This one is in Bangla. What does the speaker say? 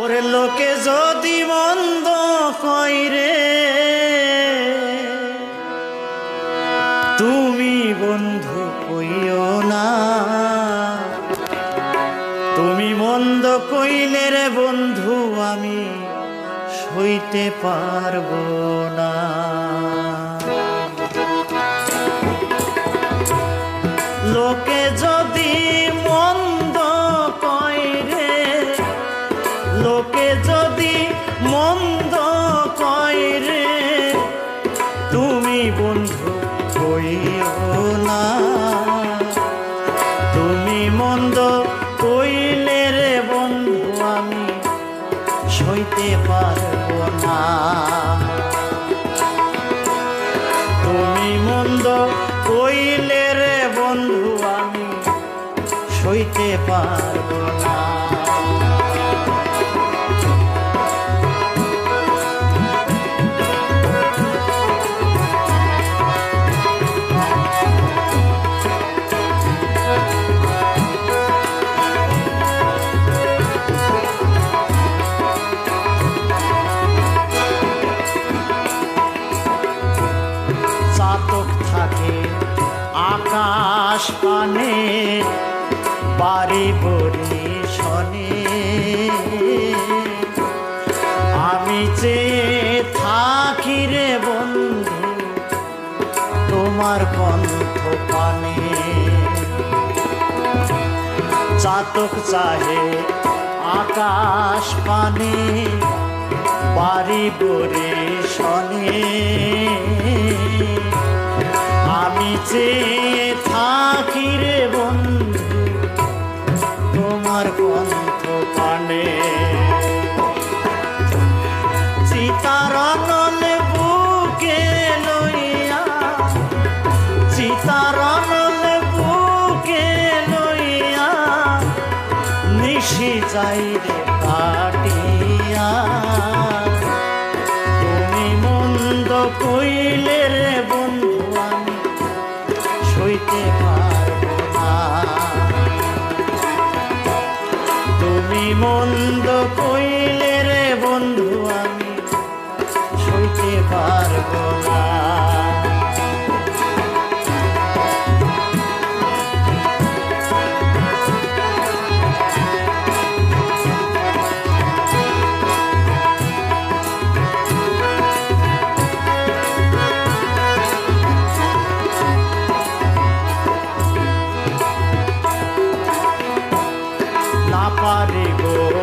ওরে লোকে যদি মন্দ কইরে তুমি বন্ধু কইও না। তুমি মন্দ কইলে রে বন্ধু, আমি সইতে পারব না। বন্ধু কইও না। তুমি মন্দ কইলে রে বন্ধু, আমি সইতে পারব না। তুমি মন্দ কইলে রে বন্ধু, আমি সইতে পারব না। আকাশ পানে বাড়ি বড়ি শনে। আমি চেয়ে থাকি রে বন্ধু, তোমার কণ্ঠ পানে চাতক চাহে আকাশ পানে বাড়ি বরে শনে। চেয়ে থাকি রে বন্ধু, তোমার কণ্ঠ পানে লইয়া লইয়া, নিশি তুমি মন্দ কইলে রে বন্ধু সইতে পারব মন্দ